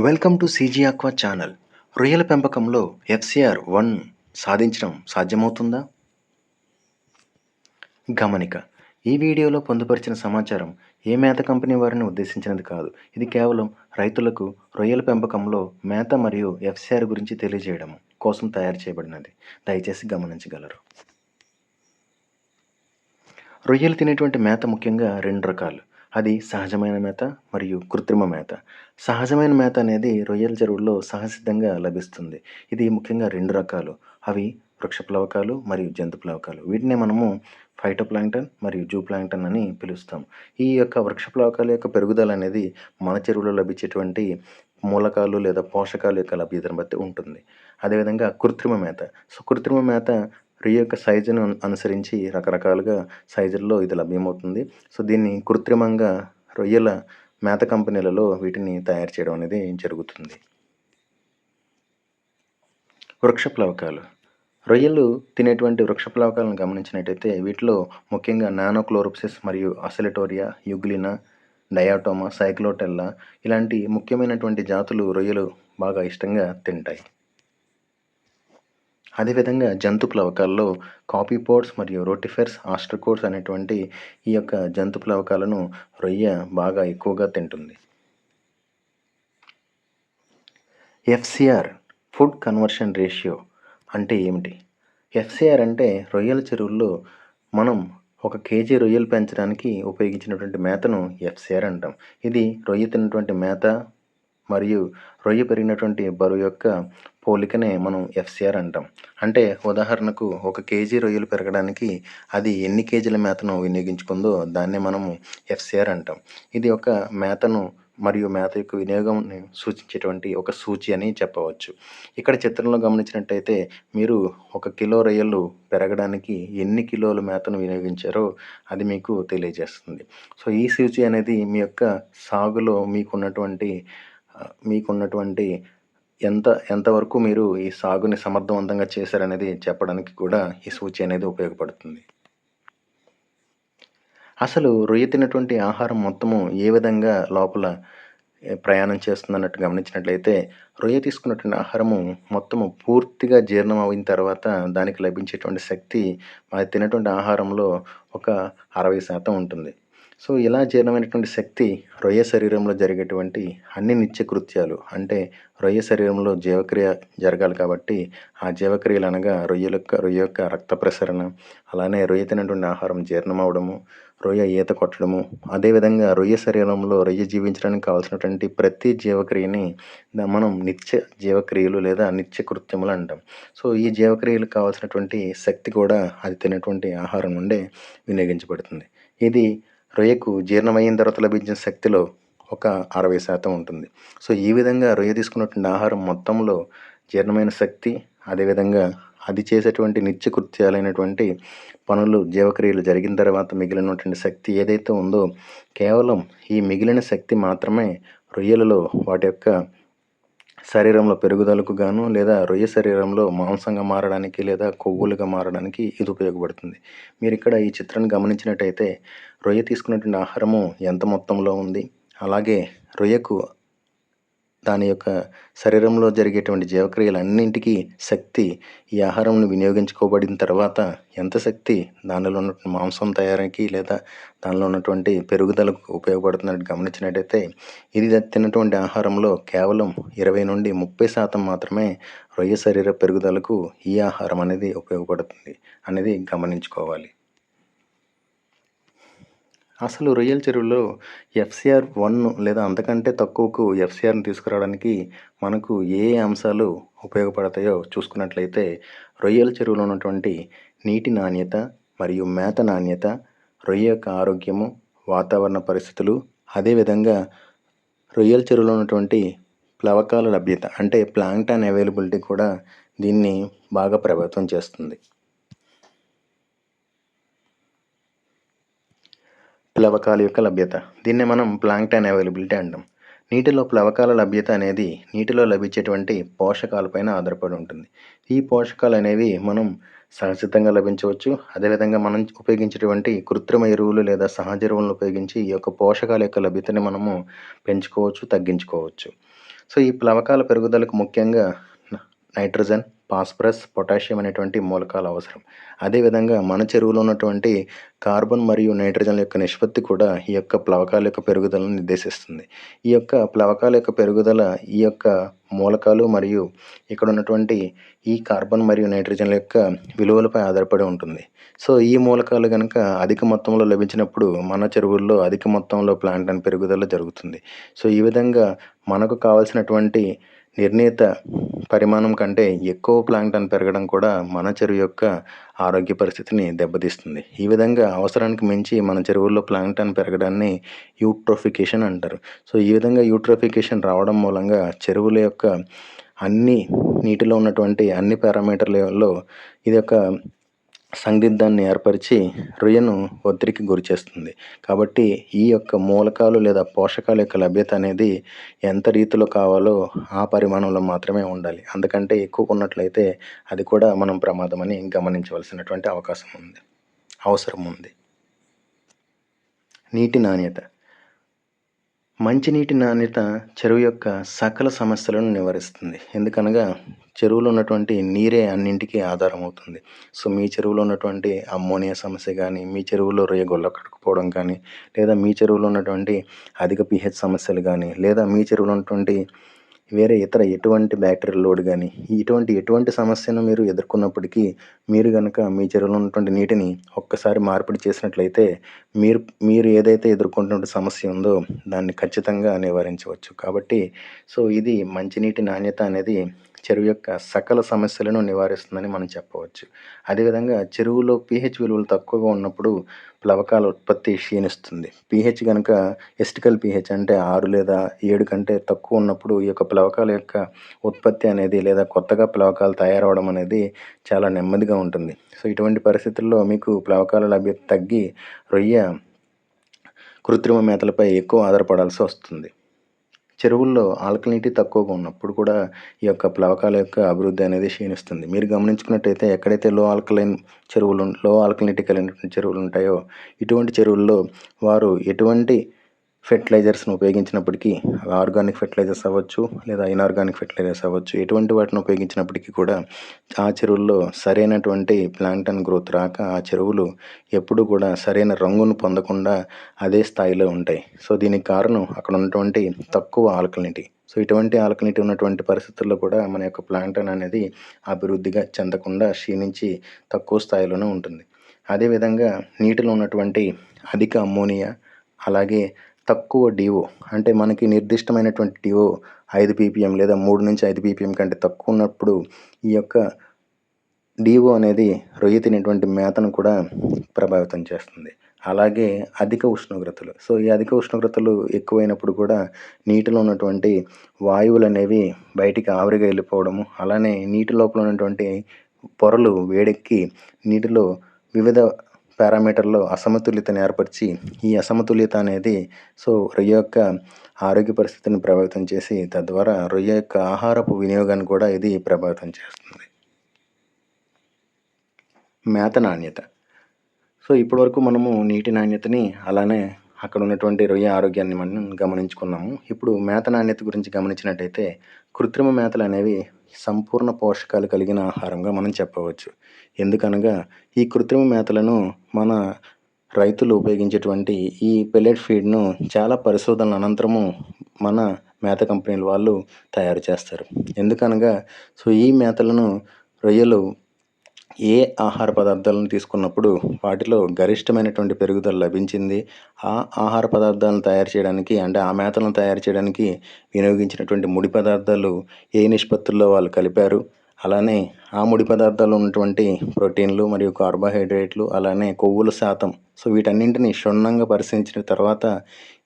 Welcome to CG aqua channel. రొయ్యల పెంపకంలో FCR one సాధించడం సాధ్యమవుతుందా? గమనిక ఈ వీడియోలో పొందుపరిచిన సమాచారం ఏ మేత కంపెనీ వారిని ఉద్దేశించినది కాదు. ఇది కేవలం రైతులకు రొయ్యల పెంపకంలో మేత మరియు ఎఫ్సిఆర్ గురించి తెలియజేయడం కోసం తయారు చేయబడినది. దయచేసి గమనించగలరు. రొయ్యలు తినేటువంటి మేత ముఖ్యంగా రెండు రకాలు. అది సహజమైన మేత మరియు కృత్రిమ మేత. సహజమైన మేత అనేది రొయ్యల చెరువుల్లో సహసిద్ధంగా లభిస్తుంది. ఇది ముఖ్యంగా రెండు రకాలు. అవి వృక్ష ప్లవకాలు మరియు జంతు ప్లవకాలు. వీటిని మనము ఫైటోప్లాంక్టన్ మరియు జూ ప్లాంక్టన్ అని పిలుస్తాం. ఈ యొక్క వృక్ష ప్లవకాల యొక్క పెరుగుదల అనేది మన చెరువులో లభించేటువంటి మూలకాలు లేదా పోషకాలు యొక్క లభ్యతను బట్టి ఉంటుంది. అదేవిధంగా కృత్రిమ మేత. సో కృత్రిమ మేత రొయ్య యొక్క సైజును అనుసరించి రకరకాలుగా సైజుల్లో ఇది లభ్యమవుతుంది. సో దీన్ని కృత్రిమంగా రొయ్యల మేత కంపెనీలలో వీటిని తయారు చేయడం అనేది జరుగుతుంది. వృక్ష ప్లవకాలు. రొయ్యలు తినేటువంటి వృక్ష ప్లవకాలను గమనించినట్టయితే వీటిలో ముఖ్యంగా నానోక్లోరోప్సిస్ మరియు అసెలటోరియా యుగ్లినా డయాటోమా సైక్లోటెల్లా ఇలాంటి ముఖ్యమైనటువంటి జాతులు రొయ్యలు బాగా ఇష్టంగా తింటాయి. అదేవిధంగా జంతు ప్లవకాల్లో కాపీపోడ్స్ మరియు రోటిఫెర్స్ ఆస్ట్రకోడ్స్ అనేటువంటి ఈ యొక్క జంతు ప్లవకాలను రొయ్య బాగా ఎక్కువగా తింటుంది. ఎఫ్సిఆర్ ఫుడ్ కన్వర్షన్ రేషియో అంటే ఏమిటి? ఎఫ్సిఆర్ అంటే రొయ్యల చెరువుల్లో మనం ఒక కేజీ రొయ్యలు పెంచడానికి ఉపయోగించినటువంటి మేతను ఎఫ్సిఆర్ అంటాం. ఇది రొయ్య తిన్నటువంటి మేత మరియు రొయ్య పెరిగినటువంటి బరువు యొక్క పోలికనే మనం ఎఫ్సిఆర్ అంటాం. అంటే ఉదాహరణకు ఒక కేజీ రొయ్యలు పెరగడానికి అది ఎన్ని కేజీల మేతను వినియోగించుకుందో దాన్నే మనము ఎఫ్సిఆర్ అంటాం. ఇది ఒక మేతను మరియు మేత యొక్క వినియోగంని సూచించేటువంటి ఒక సూచి అని చెప్పవచ్చు. ఇక్కడ చిత్రంలో గమనించినట్టయితే మీరు ఒక కిలో రొయ్యలు పెరగడానికి ఎన్ని కిలోల మేతను వినియోగించారో అది మీకు తెలియజేస్తుంది. సో ఈ సూచి అనేది మీ యొక్క సాగులో మీకున్నటువంటి మీకున్నటువంటి ఎంత ఎంతవరకు మీరు ఈ సాగుని సమర్థవంతంగా చేశారనేది చెప్పడానికి కూడా ఈ సూచి అనేది ఉపయోగపడుతుంది. అసలు రొయ్య తినటువంటి ఆహారం మొత్తము ఏ విధంగా లోపల ప్రయాణం చేస్తుందన్నట్టు గమనించినట్లయితే రొయ్య తీసుకున్నటువంటి ఆహారము మొత్తము పూర్తిగా జీర్ణం అయిన తర్వాత దానికి లభించేటువంటి శక్తి అది తినటువంటి ఆహారంలో ఒక అరవై శాతం ఉంటుంది. సో ఇలా జీర్ణమైనటువంటి శక్తి రొయ్య శరీరంలో జరిగేటువంటి అన్ని నిత్య కృత్యాలు అంటే రొయ్య శరీరంలో జీవక్రియ జరగాలి కాబట్టి ఆ జీవక్రియలు అనగా రొయ్యల యొక్క రొయ్య యొక్క రక్త ప్రసరణ అలానే రొయ్య తినటువంటి ఆహారం జీర్ణం అవడము రొయ్య ఈత కొట్టడము అదేవిధంగా రొయ్య శరీరంలో రొయ్య జీవించడానికి కావాల్సినటువంటి ప్రతి జీవక్రియని మనం నిత్య జీవక్రియలు లేదా నిత్య కృత్యములు అంటాం. సో ఈ జీవక్రియలకు కావాల్సినటువంటి శక్తి కూడా అది తినేటువంటి ఆహారం నుండే వినియోగించబడుతుంది. ఇది రొయ్యకు జీర్ణమైన తర్వాత లభించిన శక్తిలో ఒక అరవై శాతం ఉంటుంది. సో ఈ విధంగా రొయ్య తీసుకున్నటువంటి ఆహారం మొత్తంలో జీర్ణమైన శక్తి అదేవిధంగా అది చేసేటువంటి నిత్యకృత్యాలైనటువంటి పనులు జీవక్రియలు జరిగిన తర్వాత మిగిలినటువంటి శక్తి ఏదైతే ఉందో కేవలం ఈ మిగిలిన శక్తి మాత్రమే రొయ్యలలో వాటి యొక్క శరీరంలో పెరుగుదలకు గాను లేదా రొయ్య శరీరంలో మాంసంగా మారడానికి లేదా కొవ్వులుగా మారడానికి ఇది ఉపయోగపడుతుంది. మీరు ఇక్కడ ఈ చిత్రాన్ని గమనించినట్టయితే రొయ్య తీసుకున్నటువంటి ఆహారము ఎంత మొత్తంలో ఉంది? అలాగే రొయ్యకు దాని యొక్క శరీరంలో జరిగేటువంటి జీవక్రియలన్నింటికీ శక్తి ఈ ఆహారంను వినియోగించుకోబడిన తర్వాత ఎంత శక్తి దానిలో ఉన్నటువంటి మాంసం తయారీకి లేదా దానిలో ఉన్నటువంటి పెరుగుదలకు ఉపయోగపడుతున్నట్టు గమనించినట్టయితే ఇది తిన్నటువంటి ఆహారంలో కేవలం ఇరవై నుండి ముప్పై శాతం మాత్రమే రొయ్య శరీర పెరుగుదలకు ఈ ఆహారం అనేది ఉపయోగపడుతుంది అనేది గమనించుకోవాలి. అసలు రొయ్యల చెరువులో ఎఫ్సిఆర్ వన్ లేదా అంతకంటే తక్కువకు ఎఫ్సిఆర్ని తీసుకురావడానికి మనకు ఏ అంశాలు ఉపయోగపడతాయో చూసుకున్నట్లయితే రొయ్యల చెరువులో ఉన్నటువంటి నీటి నాణ్యత మరియు మేత నాణ్యత రొయ్య యొక్క ఆరోగ్యము వాతావరణ పరిస్థితులు అదేవిధంగా రొయ్యల చెరువులో ఉన్నటువంటి ప్లవకాల లభ్యత అంటే ప్లాంక్టాన్ అవైలబిలిటీ కూడా దీన్ని బాగా ప్రభావితం చేస్తుంది. ప్లవకాల యొక్క లభ్యత. దీన్నే మనం ప్లాంక్టన్ అవైలబిలిటీ అంటాం. నీటిలో ప్లవకాల లభ్యత అనేది నీటిలో లభించేటువంటి పోషకాలపైన ఆధారపడి ఉంటుంది. ఈ పోషకాలు అనేవి మనం సహజసిద్ధంగా లభించవచ్చు. అదేవిధంగా మనం ఉపయోగించేటువంటి కృత్రిమ ఎరువులు లేదా సహజ ఎరువులను ఉపయోగించి ఈ యొక్క పోషకాల యొక్క లభ్యతని మనము పెంచుకోవచ్చు తగ్గించుకోవచ్చు. సో ఈ ప్లవకాల పెరుగుదలకు ముఖ్యంగా నైట్రోజన్ ఫాస్ఫరస్ పొటాషియం అనేటువంటి మూలకాలు అవసరం. అదేవిధంగా మన చెరువులో ఉన్నటువంటి కార్బన్ మరియు నైట్రోజన్ యొక్క నిష్పత్తి కూడా ఈ యొక్క ప్లవకాల యొక్క పెరుగుదలను నిర్దేశిస్తుంది. ఈ యొక్క ప్లవకాల యొక్క పెరుగుదల ఈ యొక్క మూలకాలు మరియు ఇక్కడ ఉన్నటువంటి ఈ కార్బన్ మరియు నైట్రోజన్ల యొక్క విలువలపై ఆధారపడి ఉంటుంది. సో ఈ మూలకాలు కనుక అధిక మొత్తంలో లభించినప్పుడు మన చెరువుల్లో అధిక మొత్తంలో ప్లాంటన్ పెరుగుదల జరుగుతుంది. సో ఈ విధంగా మనకు కావాల్సినటువంటి నిర్ణీత పరిమాణం కంటే ఎక్కువ ప్లాంక్టన్ పెరగడం కూడా మన చెరువు యొక్క ఆరోగ్య పరిస్థితిని దెబ్బతీస్తుంది. ఈ విధంగా అవసరానికి మించి మన చెరువుల్లో ప్లాంక్టన్ పెరగడాన్ని యూట్రోఫికేషన్ అంటారు. సో ఈ విధంగా యూట్రోఫికేషన్ రావడం మూలంగా చెరువుల యొక్క అన్ని నీటిలో ఉన్నటువంటి అన్ని పారామీటర్లలో ఇది ఒక సందిగ్ధాన్ని ఏర్పరిచి రొయ్యను ఒత్తిడికి గురి చేస్తుంది. కాబట్టి ఈ యొక్క మూలకాలు లేదా పోషకాల యొక్క లభ్యత అనేది ఎంత రీతిలో కావాలో ఆ పరిమాణంలో మాత్రమే ఉండాలి. అందుకంటే ఎక్కువ ఉన్నట్లయితే అది కూడా మనం ప్రమాదమని గమనించవలసినటువంటి అవకాశం ఉంది. అవసరం ఉంది. నీటి నాణ్యత. మంచినీటి నాణ్యత చెరువు యొక్క సకల సమస్యలను నివారిస్తుంది. ఎందుకనగా చెరువులో ఉన్నటువంటి నీరే అన్నింటికీ ఆధారం అవుతుంది సో మీ చెరువులో ఉన్నటువంటి అమ్మోనియా సమస్య కానీ మీ చెరువులో రొయ్య గొల్ల కట్టుకుపోవడం కానీ లేదా మీ చెరువులో ఉన్నటువంటి అధిక పిహెచ్ సమస్యలు కానీ లేదా మీ చెరువులో ఉన్నటువంటి వేరే ఇతర ఎటువంటి బ్యాక్టీరియల్ లోడ్ కానీ ఇటువంటి ఎటువంటి సమస్యను మీరు ఎదుర్కొన్నప్పటికీ మీరు కనుక మీ చెరువులో ఉన్నటువంటి నీటిని ఒక్కసారి మార్పిడి చేసినట్లయితే మీరు మీరు ఏదైతే ఎదుర్కొంటున్న సమస్య ఉందో దాన్ని ఖచ్చితంగా నివారించవచ్చు. కాబట్టి సో ఇది మంచినీటి నాణ్యత అనేది చెరువు యొక్క సకల సమస్యలను నివారిస్తుందని మనం చెప్పవచ్చు. అదేవిధంగా చెరువులో పీహెచ్ విలువలు తక్కువగా ఉన్నప్పుడు ప్లవకాల ఉత్పత్తి క్షీణిస్తుంది. పీహెచ్ కనుక ఎస్టికల్ పీహెచ్ అంటే ఆరు లేదా ఏడు కంటే తక్కువ ఉన్నప్పుడు ఈ యొక్క ప్లవకాల యొక్క ఉత్పత్తి అనేది లేదా కొత్తగా ప్లవకాలు తయారవడం అనేది చాలా నెమ్మదిగా ఉంటుంది. సో ఇటువంటి పరిస్థితుల్లో మీకు ప్లవకాల లభ్యత తగ్గి రొయ్య కృత్రిమ మేతలపై ఎక్కువ ఆధారపడాల్సి వస్తుంది. చెరువుల్లో ఆల్కలినిటీ తక్కువగా ఉన్నప్పుడు కూడా ఈ యొక్క ప్లవకాల యొక్క అభివృద్ధి అనేది క్షీణిస్తుంది. మీరు గమనించుకున్నట్టయితే ఎక్కడైతే లో ఆల్కలైన్ చెరువులు లో ఆల్కలినిటీ కలిగినటువంటి చెరువులు ఉంటాయో ఇటువంటి చెరువుల్లో వారు ఎటువంటి ఫెర్టిలైజర్స్ను ఉపయోగించినప్పటికీ ఆర్గానిక్ ఫెర్టిలైజర్స్ అవ్వచ్చు లేదా ఇన్ఆర్గానిక్ ఫెర్టిలైజర్స్ అవ్వచ్చు ఎటువంటి వాటిని ఉపయోగించినప్పటికీ కూడా ఆ చెరువుల్లో సరైనటువంటి ప్లాంటన్ గ్రోత్ రాక ఆ చెరువులు ఎప్పుడూ కూడా సరైన రంగును పొందకుండా అదే స్థాయిలో ఉంటాయి. సో దీనికి కారణం అక్కడ ఉన్నటువంటి తక్కువ ఆల్కలినిటీ. సో ఇటువంటి ఆల్కలినిటీ ఉన్నటువంటి పరిస్థితుల్లో కూడా మన యొక్క ప్లాంటన్ అనేది అభివృద్ధిగా చెందకుండా క్షీణించి తక్కువ స్థాయిలోనే ఉంటుంది. అదేవిధంగా నీటిలో ఉన్నటువంటి అధిక అమ్మోనియా అలాగే తక్కువ డివో అంటే మనకి నిర్దిష్టమైనటువంటి డివో ఐదు పీపీఎం లేదా మూడు నుంచి ఐదు పీపీఎం కంటే తక్కువ ఉన్నప్పుడు ఈ యొక్క డివో అనేది రొయ్య తినేటువంటి మేతను కూడా ప్రభావితం చేస్తుంది. అలాగే అధిక ఉష్ణోగ్రతలు. సో ఈ అధిక ఉష్ణోగ్రతలు ఎక్కువైనప్పుడు కూడా నీటిలో ఉన్నటువంటి వాయువులు అనేవి బయటికి ఆవిరిగా వెళ్ళిపోవడము అలానే నీటి లోపల ఉన్నటువంటి పొరలు వేడెక్కి నీటిలో వివిధ పారామీటర్లో అసమతుల్యతను ఏర్పరిచి ఈ అసమతుల్యత అనేది సో రొయ్య యొక్క ఆరోగ్య పరిస్థితిని ప్రభావితం చేసి తద్వారా రొయ్య యొక్క ఆహారపు వినియోగాన్ని కూడా ఇది ప్రభావితం చేస్తుంది. మేత నాణ్యత. సో ఇప్పటివరకు మనము నీటి నాణ్యతని అలానే అక్కడ ఉన్నటువంటి రొయ్య ఆరోగ్యాన్ని మనం గమనించుకున్నాము. ఇప్పుడు మేత నాణ్యత గురించి గమనించినట్టయితే కృత్రిమ మేతలు అనేవి సంపూర్ణ పోషకాలు కలిగిన ఆహారంగా మనం చెప్పవచ్చు. ఎందుకనగా ఈ కృత్రిమ మేతలను మన రైతులు ఉపయోగించేటువంటి ఈ పెల్లెట్ ఫీడ్ను చాలా పరిశోధనల అనంతరము మన మేత కంపెనీల వాళ్ళు తయారు చేస్తారు. ఎందుకనగా సో ఈ మేతలను రొయ్యలు ఏ ఆహార పదార్థాలను తీసుకున్నప్పుడు వాటిలో గరిష్టమైనటువంటి పెరుగుదల లభించింది? ఆ ఆహార పదార్థాలను తయారు చేయడానికి అంటే ఆ మేతలను తయారు చేయడానికి వినియోగించినటువంటి ముడి పదార్థాలు ఏ నిష్పత్తుల్లో వాళ్ళు కలిపారు? అలానే ఆ ముడి పదార్థాలు ఉన్నటువంటి ప్రోటీన్లు మరియు కార్బోహైడ్రేట్లు అలానే కొవ్వుల శాతం. సో వీటన్నింటిని క్షుణ్ణంగా పరిశీలించిన తర్వాత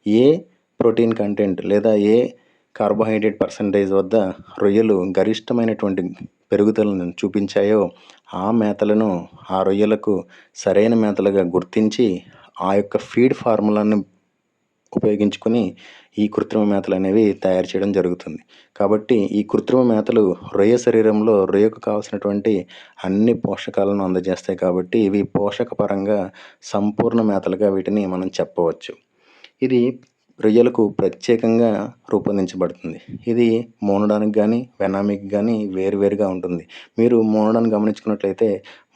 ఏ ప్రోటీన్ కంటెంట్ లేదా ఏ కార్బోహైడ్రేట్ పర్సంటేజ్ వద్ద రొయ్యలు గరిష్టమైనటువంటి పెరుగుదలను చూపించాయో ఆ మేతలను ఆ రొయ్యలకు సరైన మేతలుగా గుర్తించి ఆ యొక్క ఫీడ్ ఫార్ములాను ఉపయోగించుకొని ఈ కృత్రిమ మేతలు అనేవి తయారు చేయడం జరుగుతుంది. కాబట్టి ఈ కృత్రిమ మేతలు రొయ్య శరీరంలో రొయ్యకు కావాల్సినటువంటి అన్ని పోషకాలను అందజేస్తాయి కాబట్టి ఇవి పోషక పరంగా సంపూర్ణ మేతలుగా వీటిని మనం చెప్పవచ్చు. ఇది రొయ్యలకు ప్రత్యేకంగా రూపొందించబడుతుంది. ఇది మోనడానికి కానీ వెనామికి కానీ వేరువేరుగా ఉంటుంది. మీరు మోనడాన్ని గమనించుకున్నట్లయితే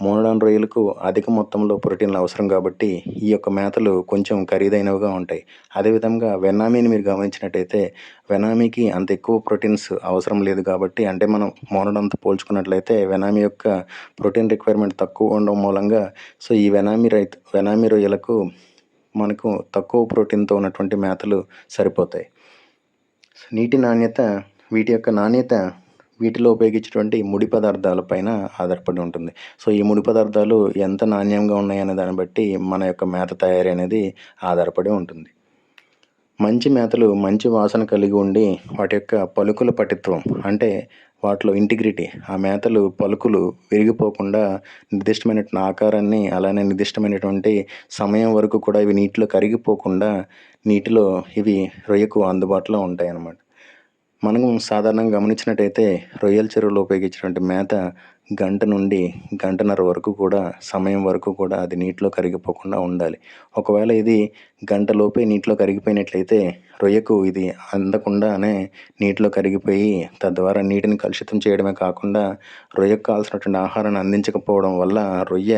మోనడాన్ రొయ్యలకు అధిక మొత్తంలో ప్రోటీన్లు అవసరం కాబట్టి ఈ యొక్క మేతలు కొంచెం ఖరీదైనవిగా ఉంటాయి. అదేవిధంగా వెనామీని మీరు గమనించినట్టయితే వెనామీకి అంత ఎక్కువ ప్రోటీన్స్ అవసరం లేదు కాబట్టి అంటే మనం మోనడంతో పోల్చుకున్నట్లయితే వెనామీ యొక్క ప్రోటీన్ రిక్వైర్మెంట్ తక్కువ ఉండడం మూలంగా సో ఈ వెనామీ రైతు వెనామీ రొయ్యలకు మనకు తక్కువ ప్రోటీన్తో ఉన్నటువంటి మేతలు సరిపోతాయి. నీటి నాణ్యత వీటి యొక్క నాణ్యత వీటిలో ఉపయోగించేటువంటి ముడి పదార్థాలపైన ఆధారపడి ఉంటుంది. సో ఈ ముడి పదార్థాలు ఎంత నాణ్యంగా ఉన్నాయనే దాన్ని బట్టి మన యొక్క మేత తయారీ అనేది ఆధారపడి ఉంటుంది. మంచి మేతలు మంచి వాసన కలిగి ఉండి వాటి యొక్క పలుకుల పటిత్వం అంటే వాటిలో ఇంటిగ్రిటీ ఆ మేతలు పలుకులు విరిగిపోకుండా నిర్దిష్టమైనటువంటి ఆకారాన్ని అలానే నిర్దిష్టమైనటువంటి సమయం వరకు కూడా ఇవి నీటిలో కరిగిపోకుండా నీటిలో ఇవి రొయ్యకు అందుబాటులో ఉంటాయి అన్నమాట మనం సాధారణంగా గమనించినట్టయితే రొయ్యల చెరువులో ఉపయోగించినటువంటి మేత గంట నుండి గంటన్నర వరకు కూడా సమయం వరకు కూడా అది నీటిలో కరిగిపోకుండా ఉండాలి. ఒకవేళ ఇది గంటలోపే నీటిలో కరిగిపోయినట్లయితే రొయ్యకు ఇది అందకుండానే నీటిలో కరిగిపోయి తద్వారా నీటిని కలుషితం చేయడమే కాకుండా రొయ్యకు కావాల్సినటువంటి ఆహారాన్ని అందించకపోవడం వల్ల రొయ్య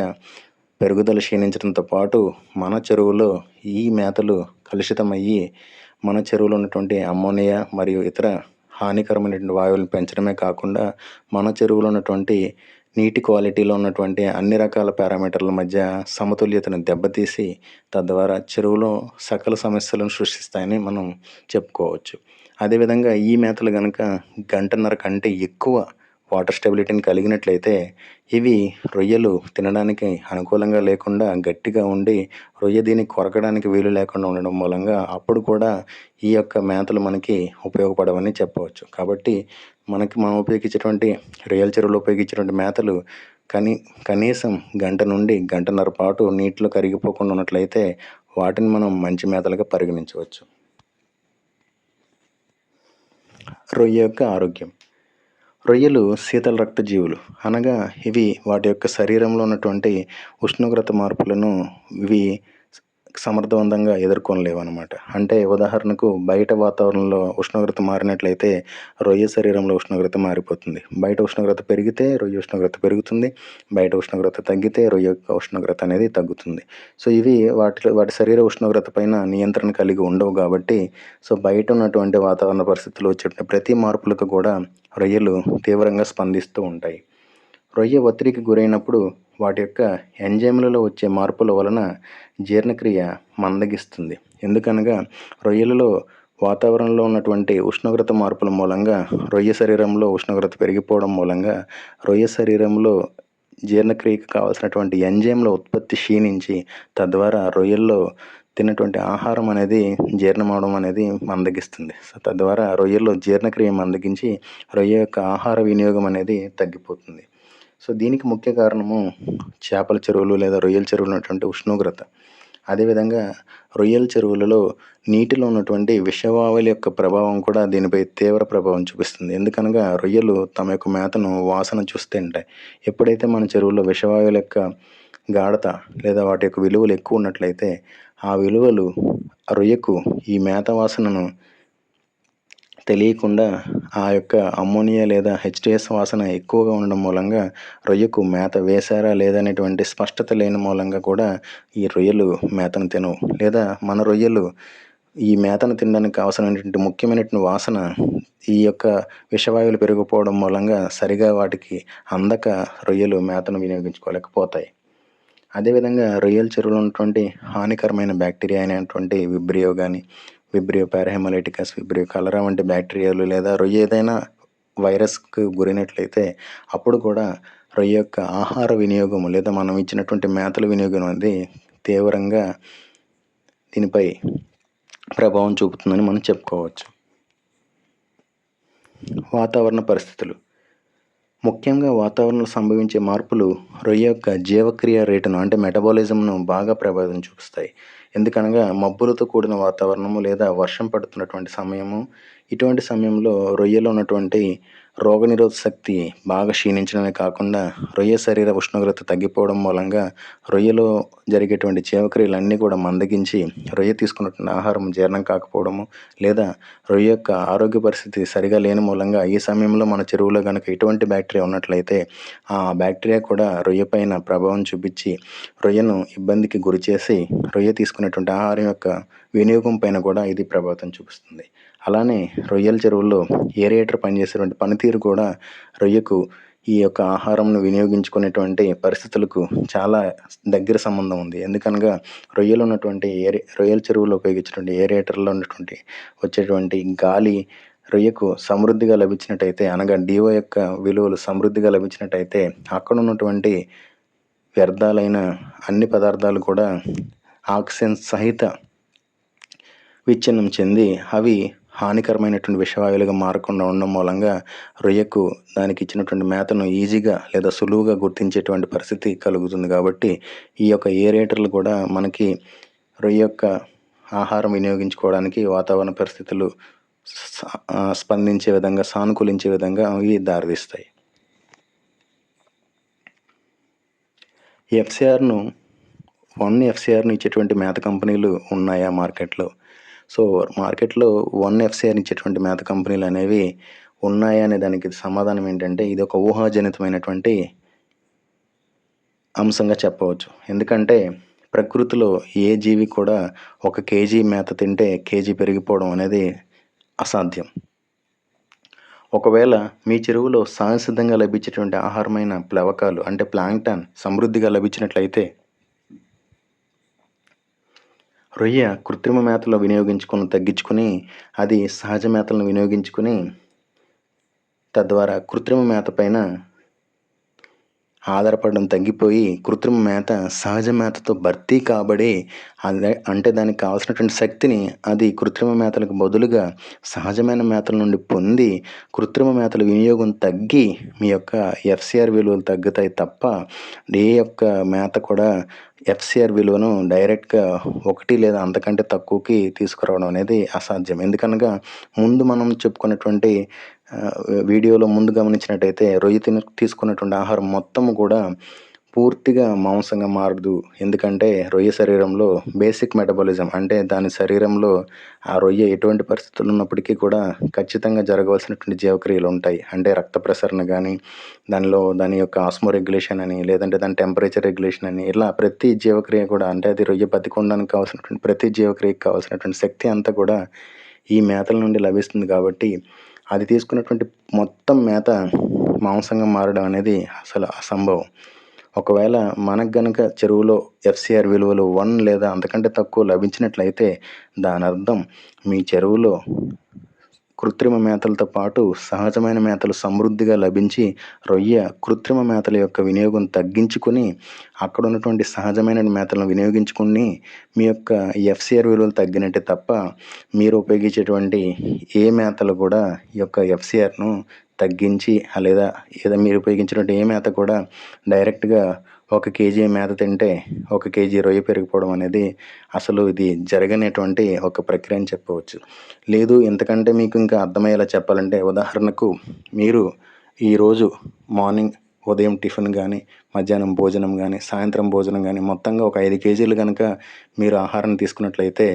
పెరుగుదల క్షీణించడంతో పాటు మన చెరువులో ఈ మేతలు కలుషితమయ్యి మన చెరువులో ఉన్నటువంటి అమ్మోనియా మరియు ఇతర హానికరమైనటువంటి వాయువులను పెంచడమే కాకుండా మన చెరువులో ఉన్నటువంటి నీటి క్వాలిటీలో ఉన్నటువంటి అన్ని రకాల పారామీటర్ల మధ్య సమతుల్యతను దెబ్బతీసి తద్వారా చెరువులో సకల సమస్యలను సృష్టిస్తాయని మనం చెప్పుకోవచ్చు. అదేవిధంగా ఈ మేతలు కనుక గంటన్నర కంటే ఎక్కువ వాటర్ స్టెబిలిటీని కలిగినట్లయితే ఇవి రొయ్యలు తినడానికి అనుకూలంగా లేకుండా గట్టిగా ఉండి రొయ్య దీన్ని కొరకడానికి వీలు లేకుండా ఉండడం మూలంగా అప్పుడు కూడా ఈ యొక్క మేతలు మనకి ఉపయోగపడవని చెప్పవచ్చు. కాబట్టి మనకి మనం ఉపయోగించేటువంటి రొయ్యల చెరువులో ఉపయోగించేటువంటి మేతలు కనీ కనీసం గంట నుండి గంటన్నర పాటు నీటిలో కరిగిపోకుండా ఉన్నట్లయితే వాటిని మనం మంచి మేతలుగా పరిగణించవచ్చు. రొయ్య యొక్క ఆరోగ్యం. రొయ్యలు శీతల రక్త జీవులు అనగా ఇవి వాటి యొక్క శరీరంలో ఉన్నటువంటి ఉష్ణోగ్రత మార్పులను ఇవి సమర్థవంతంగా ఎదుర్కొనలేవు అనమాట అంటే ఉదాహరణకు బయట వాతావరణంలో ఉష్ణోగ్రత మారినట్లయితే రొయ్య శరీరంలో ఉష్ణోగ్రత మారిపోతుంది. బయట ఉష్ణోగ్రత పెరిగితే రొయ్య ఉష్ణోగ్రత పెరుగుతుంది. బయట ఉష్ణోగ్రత తగ్గితే రొయ్య యొక్క ఉష్ణోగ్రత అనేది తగ్గుతుంది. సో ఇవి వాటి వాటి శరీర ఉష్ణోగ్రత పైన నియంత్రణ కలిగి ఉండవు కాబట్టి సో బయట ఉన్నటువంటి వాతావరణ పరిస్థితులు వచ్చే ప్రతి మార్పులకు కూడా రొయ్యలు తీవ్రంగా స్పందిస్తూ ఉంటాయి. రొయ్య ఒత్తిడికి గురైనప్పుడు వాటి యొక్క ఎంజైమ్లలో వచ్చే మార్పుల వలన జీర్ణక్రియ మందగిస్తుంది. ఎందుకనగా రొయ్యలలో వాతావరణంలో ఉన్నటువంటి ఉష్ణోగ్రత మార్పుల మూలంగా రొయ్య శరీరంలో ఉష్ణోగ్రత పెరిగిపోవడం మూలంగా రొయ్య శరీరంలో జీర్ణక్రియకు కావాల్సినటువంటి ఎంజైమ్ల ఉత్పత్తి క్షీణించి తద్వారా రొయ్యల్లో తిన్నటువంటి ఆహారం అనేది జీర్ణమవడం అనేది మందగిస్తుంది. సో తద్వారా రొయ్యల్లో జీర్ణక్రియ మందగించి రొయ్య యొక్క ఆహార వినియోగం అనేది తగ్గిపోతుంది. సో దీనికి ముఖ్య కారణము చేపల చెరువులు లేదా రొయ్యల చెరువులు ఉన్నటువంటి ఉష్ణోగ్రత. అదేవిధంగా రొయ్యల చెరువులలో నీటిలో ఉన్నటువంటి విషవావుల యొక్క ప్రభావం కూడా దీనిపై తీవ్ర ప్రభావం చూపిస్తుంది. ఎందుకనగా రొయ్యలు తమ యొక్క మేతను వాసన చూస్తే ఉంటాయి. ఎప్పుడైతే మన చెరువులో విషవాయువుల యొక్క గాఢత లేదా వాటి యొక్క విలువలు ఎక్కువ ఉన్నట్లయితే ఆ విలువలు రొయ్యకు ఈ మేత వాసనను తెలియకుండా ఆ యొక్క అమ్మోనియా లేదా హెచ్డిఎస్ వాసన ఎక్కువగా ఉండడం మూలంగా రొయ్యకు మేత వేశారా లేదనేటువంటి స్పష్టత లేని మూలంగా కూడా ఈ రొయ్యలు మేతను తినవు. లేదా మన రొయ్యలు ఈ మేతను తినడానికి అవసరమైనటువంటి ముఖ్యమైనటువంటి వాసన ఈ యొక్క విషవాయువులు పెరిగిపోవడం మూలంగా సరిగా వాటికి అందక రొయ్యలు మేతను వినియోగించుకోలేకపోతాయి. అదేవిధంగా రొయ్యల చెరువులో ఉన్నటువంటి హానికరమైన బ్యాక్టీరియా అయినటువంటి విబ్రియో కానీ విబ్రియో పారాహెమలైటికస్ విబ్రియో కలరా వంటి బ్యాక్టీరియాలు లేదా రొయ్య ఏదైనా వైరస్కు గురైనట్లయితే అప్పుడు కూడా రొయ్య యొక్క ఆహార వినియోగం లేదా మనం ఇచ్చినటువంటి మేతల వినియోగం అనేది తీవ్రంగా దీనిపై ప్రభావం చూపుతుందని మనం చెప్పుకోవచ్చు. వాతావరణ పరిస్థితులు. ముఖ్యంగా వాతావరణంలో సంభవించే మార్పులు రొయ్య యొక్క జీవక్రియ రేటును అంటే మెటబాలిజంను బాగా ప్రభావితం చూపిస్తాయి. ఎందుకనగా మబ్బులతో కూడిన వాతావరణము లేదా వర్షం పడుతున్నటువంటి సమయము ఇటువంటి సమయంలో రొయ్యలో ఉన్నటువంటి రోగనిరోధక శక్తి బాగా క్షీణించడమే కాకుండా రొయ్య శరీర ఉష్ణోగ్రత తగ్గిపోవడం మూలంగా రొయ్యలో జరిగేటువంటి జీవక్రియలన్నీ కూడా మందగించి రొయ్య తీసుకున్నటువంటి ఆహారం జీర్ణం కాకపోవడము లేదా రొయ్య యొక్క ఆరోగ్య పరిస్థితి సరిగా లేని మూలంగా ఈ సమయంలో మన చెరువులో కనుక ఎటువంటి బ్యాక్టీరియా ఉన్నట్లయితే ఆ బ్యాక్టీరియా కూడా రొయ్య పైన ప్రభావం చూపించి రొయ్యను ఇబ్బందికి గురి చేసి రొయ్య తీసుకునేటువంటి ఆహారం యొక్క వినియోగం పైన కూడా ఇది ప్రభావితం చూపిస్తుంది. అలానే రొయ్యల చెరువుల్లో ఏరియేటర్ పనిచేసేటువంటి పనితీరు కూడా రొయ్యకు ఈ యొక్క ఆహారంను వినియోగించుకునేటువంటి పరిస్థితులకు చాలా దగ్గర సంబంధం ఉంది. ఎందుకనగా రొయ్యలు ఉన్నటువంటి ఏరి రొయ్యల చెరువులో ఉపయోగించినటువంటి ఏరియేటర్లో ఉన్నటువంటి వచ్చేటువంటి గాలి రొయ్యకు సమృద్ధిగా లభించినట్టయితే అనగా డివో యొక్క విలువలు సమృద్ధిగా లభించినట్టయితే అక్కడ ఉన్నటువంటి వ్యర్థాలైన అన్ని పదార్థాలు కూడా ఆక్సిజన్ సహిత విచ్ఛిన్నం చెంది అవి హానికరమైనటువంటి విషవాయువులుగా మారకుండా ఉండడం మూలంగా రొయ్యకు దానికి ఇచ్చినటువంటి మేతను ఈజీగా లేదా సులువుగా గుర్తించేటువంటి పరిస్థితి కలుగుతుంది కాబట్టి ఈ యొక్క ఏరియేటర్లు కూడా మనకి రొయ్య యొక్క ఆహారం వినియోగించుకోవడానికి వాతావరణ పరిస్థితులు స్పందించే విధంగా సానుకూలించే విధంగా అవి దారితీస్తాయి. ఎఫ్సిఆర్ను వన్ ఎఫ్సిఆర్ను ఇచ్చేటువంటి మేత కంపెనీలు ఉన్నాయా మార్కెట్లో? సో మార్కెట్లో వన్ ఎఫ్సిఆర్ ఇచ్చేటువంటి మేత కంపెనీలు అనేవి ఉన్నాయా అనే దానికి సమాధానం ఏంటంటే ఇది ఒక ఊహాజనితమైనటువంటి అంశంగా చెప్పవచ్చు. ఎందుకంటే ప్రకృతిలో ఏ జీవి కూడా ఒక కేజీ మేత తింటే కేజీ పెరిగిపోవడం అనేది అసాధ్యం. ఒకవేళ మీ చెరువులో సహజసిద్ధంగా లభించేటువంటి ఆహారమైన ప్లవకాలు అంటే ప్లాంక్టాన్ సమృద్ధిగా లభించినట్లయితే రొయ్య కృత్రిమ మేతలో వినియోగించుకుని తగ్గించుకుని అది సహజ మేతలను వినియోగించుకుని తద్వారా కృత్రిమ మేత పైన ఆధారపడడం తగ్గిపోయి కృత్రిమ మేత సహజ మేతతో భర్తీ కాబడి అదే అంటే దానికి కావాల్సినటువంటి శక్తిని అది కృత్రిమ మేతలకు బదులుగా సహజమైన మేతల నుండి పొంది కృత్రిమ మేతల వినియోగం తగ్గి మీ యొక్క ఎఫ్సిఆర్ విలువలు తగ్గుతాయి తప్ప ఏ యొక్క మేత కూడా ఎఫ్సిఆర్ విలువను డైరెక్ట్గా ఒకటి లేదా అంతకంటే తక్కువకి తీసుకురావడం అనేది అసాధ్యం. ఎందుకనగా ముందు మనం చెప్పుకున్నటువంటి వీడియోలో ముందు గమనించినట్టయితే రొయ్య తిన తీసుకున్నటువంటి ఆహారం మొత్తం కూడా పూర్తిగా మాంసంగా మారదు. ఎందుకంటే రొయ్య శరీరంలో బేసిక్ మెటబాలిజం అంటే దాని శరీరంలో ఆ రొయ్య ఎటువంటి పరిస్థితులు ఉన్నప్పటికీ కూడా ఖచ్చితంగా జరగవలసినటువంటి జీవక్రియలు ఉంటాయి. అంటే రక్త ప్రసరణ కానీ దానిలో దాని యొక్క ఆస్మో రెగ్యులేషన్ అని లేదంటే దాని టెంపరేచర్ రెగ్యులేషన్ అని ఇలా ప్రతి జీవక్రియ కూడా అంటే అది రొయ్య బతికొండడానికి కావాల్సినటువంటి ప్రతి జీవక్రియకి కావాల్సినటువంటి శక్తి అంతా కూడా ఈ మేతల నుండి లభిస్తుంది కాబట్టి అది తీసుకున్నటువంటి మొత్తం మేత మాంసంగా మారడం అనేది అసలు అసంభవం. ఒకవేళ మనకు గనక చెరువులో ఎఫ్సిఆర్ విలువలు వన్ లేదా అంతకంటే తక్కువ లభించినట్లయితే దాని అర్థం మీ చెరువులో కృత్రిమ మేతలతో పాటు సహజమైన మేతలు సమృద్ధిగా లభించి రొయ్య కృత్రిమ మేతల యొక్క వినియోగం తగ్గించుకొని అక్కడ ఉన్నటువంటి సహజమైన మేతలను వినియోగించుకుని మీ యొక్క ఎఫ్సిఆర్ విలువలు తగ్గినట్టే తప్ప మీరు ఉపయోగించేటువంటి ఏ మేతలు కూడా ఈ యొక్క ఎఫ్సిఆర్ను తగ్గించి లేదా ఏదో మీరు ఉపయోగించినటువంటి ఏ మేత కూడా డైరెక్ట్గా ఒక కేజీ మేత తింటే ఒక కేజీ రొయ్య పెరిగిపోవడం అనేది అసలు ఇది జరగనటువంటి ఒక ప్రక్రియ అని చెప్పవచ్చు. లేదు ఎంతకంటే మీకు ఇంకా అర్థమయ్యేలా చెప్పాలంటే ఉదాహరణకు మీరు ఈరోజు మార్నింగ్ ఉదయం టిఫిన్ కానీ మధ్యాహ్నం భోజనం కానీ సాయంత్రం భోజనం కానీ మొత్తంగా ఒక ఐదు కేజీలు కనుక మీరు ఆహారం తీసుకున్నట్లయితే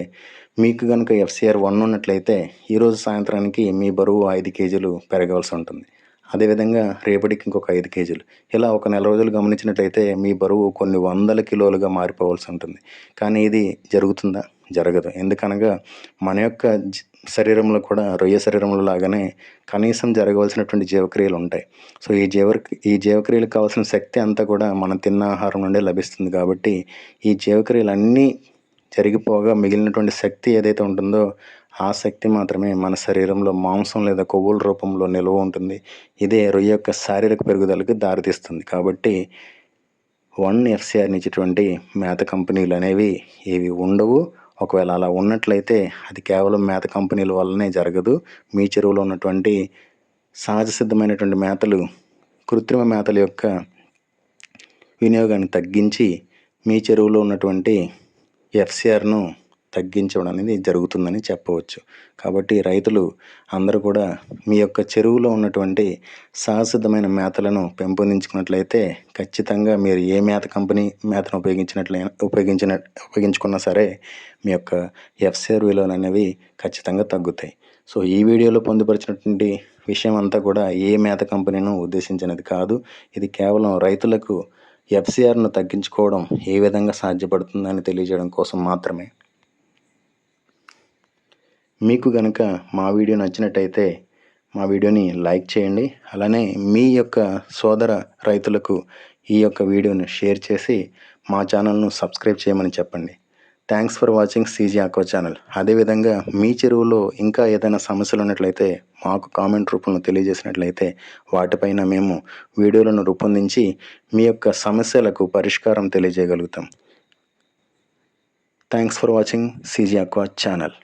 మీకు కనుక ఎఫ్సిఆర్ వన్ ఉన్నట్లయితే ఈరోజు సాయంత్రానికి మీ బరువు ఐదు కేజీలు పెరగవలసి ఉంటుంది. అదేవిధంగా రేపటికి ఇంకొక ఐదు కేజీలు. ఇలా ఒక నెల రోజులు గమనించినట్లయితే మీ బరువు కొన్ని వందల కిలోలుగా మారిపోవాల్సి ఉంటుంది. కానీ ఇది జరుగుతుందా? జరగదు. ఎందుకనగా మన యొక్క శరీరంలో కూడా రొయ్య శరీరంలో లాగానే కనీసం జరగవలసినటువంటి జీవక్రియలు ఉంటాయి. సో ఈ జీవ ఈ జీవక్రియలకు కావాల్సిన శక్తి అంతా కూడా మనం తిన్న ఆహారం నుండే లభిస్తుంది కాబట్టి ఈ జీవక్రియలు అన్నీ జరిగిపోగా మిగిలినటువంటి శక్తి ఏదైతే ఉంటుందో ఆ శక్తి మాత్రమే మన శరీరంలో మాంసం లేదా కొవ్వుల రూపంలో నిల్వ ఉంటుంది. ఇదే రొయ్య యొక్క శారీరక పెరుగుదలకు దారితీస్తుంది. కాబట్టి వన్ ఎఫ్సిఆర్ ఇచ్చేటువంటి మేత కంపెనీలు అనేవి ఏవి ఉండవు. ఒకవేళ అలా ఉన్నట్లయితే అది కేవలం మేత కంపెనీల వల్లనే జరగదు. మీ చెరువులో ఉన్నటువంటి సహజ సిద్ధమైనటువంటి మేతలు కృత్రిమ మేతల యొక్క వినియోగాన్ని తగ్గించి మీ చెరువులో ఉన్నటువంటి ఎఫ్సిఆర్ను తగ్గించడం అనేది జరుగుతుందని చెప్పవచ్చు. కాబట్టి రైతులు అందరూ కూడా మీ యొక్క చెరువులో ఉన్నటువంటి సహసిద్ధమైన మేతలను పెంపొందించుకున్నట్లయితే ఖచ్చితంగా మీరు ఏ మేత కంపెనీ మేతను ఉపయోగించినట్లయినా ఉపయోగించిన ఉపయోగించుకున్నా సరే మీ యొక్క ఎఫ్సిఆర్ విలువలు అనేవి ఖచ్చితంగా తగ్గుతాయి. సో ఈ వీడియోలో పొందుపరిచినటువంటి విషయం అంతా కూడా ఏ మేత కంపెనీను ఉద్దేశించినది కాదు. ఇది కేవలం రైతులకు ఎఫ్సిఆర్ను తగ్గించుకోవడం ఏ విధంగా సాధ్యపడుతుందని తెలియజేయడం కోసం మాత్రమే. మీకు కనుక మా వీడియో నచ్చినట్టయితే మా వీడియోని లైక్ చేయండి. అలానే మీ యొక్క సోదర రైతులకు ఈ యొక్క వీడియోను షేర్ చేసి మా ఛానల్ను సబ్స్క్రైబ్ చేయమని చెప్పండి. Thanks for watching CG aqua channel. అదేవిధంగా మీ చెరువులో ఇంకా ఏదైనా సమస్యలు ఉన్నట్లయితే మాకు కామెంట్ రూపంలో తెలియజేసినట్లయితే వాటిపైన మేము వీడియోలను రూపొందించి మీ యొక్క సమస్యలకు పరిష్కారం తెలియజేయగలుగుతాం. Thanks for watching CG aqua channel.